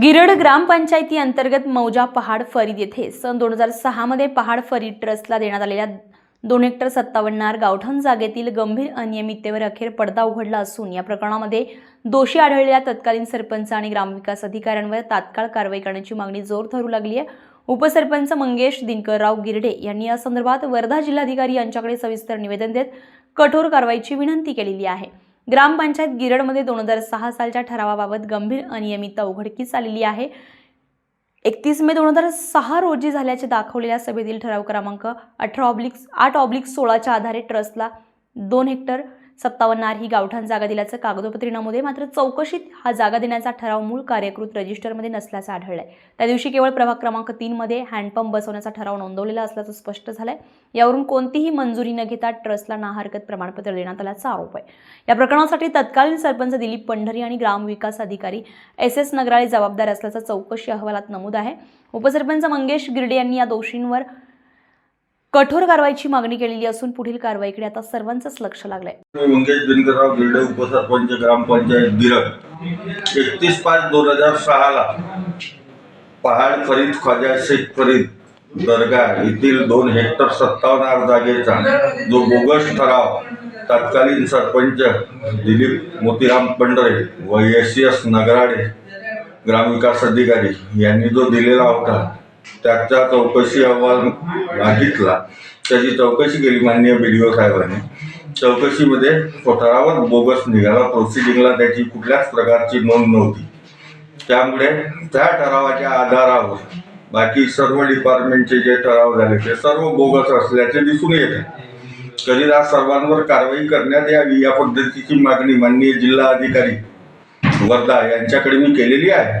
गिरड ग्रामपंचायती अंतर्गत मौजा पहाड फरीद येथे सन दोन हजार सहामध्ये पहाड फरीद ट्रस्टला देण्यात आलेल्या दोन हेक्टर सत्तावन्नार गावठण जागेतील गंभीर अनियमिततेवर अखेर पडदा उघडला असून या प्रकरणामध्ये दोषी आढळलेल्या तत्कालीन सरपंच आणि ग्रामविकास अधिकाऱ्यांवर तात्काळ कारवाई करण्याची मागणी जोर धरू लागली आहे. उपसरपंच मंगेश दिनकरराव गिरडे यांनी या संदर्भात वर्धा जिल्हाधिकारी यांच्याकडे सविस्तर निवेदन देत कठोर कारवाईची विनंती केलेली आहे. ग्रामपंचायत गिरडमध्ये दोन हजार सहा सालच्या ठरावाबाबत गंभीर अनियमितता उघडकीस आलेली आहे. एकतीस मे दोन हजार सहा रोजी झाल्याचे दाखवलेल्या सभेतील ठराव क्रमांक अठरा ऑब्लिक आठ ऑब्लिक सोळाच्या आधारे ट्रस्टला दोन हेक्टर सत्तावन्नार ही गावठाण जागा दिल्याचं कागदोपत्री नमूद आहे. मात्र चौकशीत हा जागा देण्याचा ठराव मूळ कार्यकृत रजिस्टरमध्ये नसल्याचं आढळलंय. त्या दिवशी केवळ प्रभाग क्रमांक तीनमध्ये हँडपंप बसवण्याचा ठराव नोंदवलेला असल्याचं स्पष्ट झालंय. यावरून कोणतीही मंजुरी न घेता ट्रस्टला नाहरकत प्रमाणपत्र देण्यात आल्याचा आरोप आहे. या प्रकरणासाठी तत्कालीन सरपंच दिलीप पंढरी आणि ग्रामविकास अधिकारी एस एस नगराळे जबाबदार असल्याचं चौकशी अहवालात नमूद आहे. उपसरपंच मंगेश गिरडे यांनी या दोषींवर कठोर कारवाईची मागणी केलेली असून पुढील कारवाईकडे आता सर्वांचंच लक्ष लागलंय. मी मंगेश दिनकरराव गिरडे उपसरपंच ग्रामपंचायत गिरड एकतीस पाच दोन हजार सहाला पहाड फरीद ख्वाजा शेख फरीद दर्गा येथील दोन हेक्टर सत्तावन्न जागेचा जो बोगस ठराव तत्कालीन सरपंच दिलीप मोतीराम पंढरे व एस एस नगराडे ग्रामविकास अधिकारी यांनी जो दिलेला होता त्याचा चौकशी अहवाल मागितला. त्याची चौकशी केली माननीय बी डी ओ साहेबांनी. चौकशीमध्ये तो बोगस निघाला. प्रोसिडिंगला त्याची कुठल्याच प्रकारची नोंद नव्हती. त्यामुळे त्या ठरावाच्या आधारावर बाकी सर्व डिपार्टमेंटचे जे ठराव झाले ते सर्व बोगस असल्याचे दिसून येते तरी आज सर्वांवर कारवाई करण्यात यावी या पद्धतीची मागणी माननीय जिल्हा अधिकारी वर्धा यांच्याकडे मी केलेली आहे.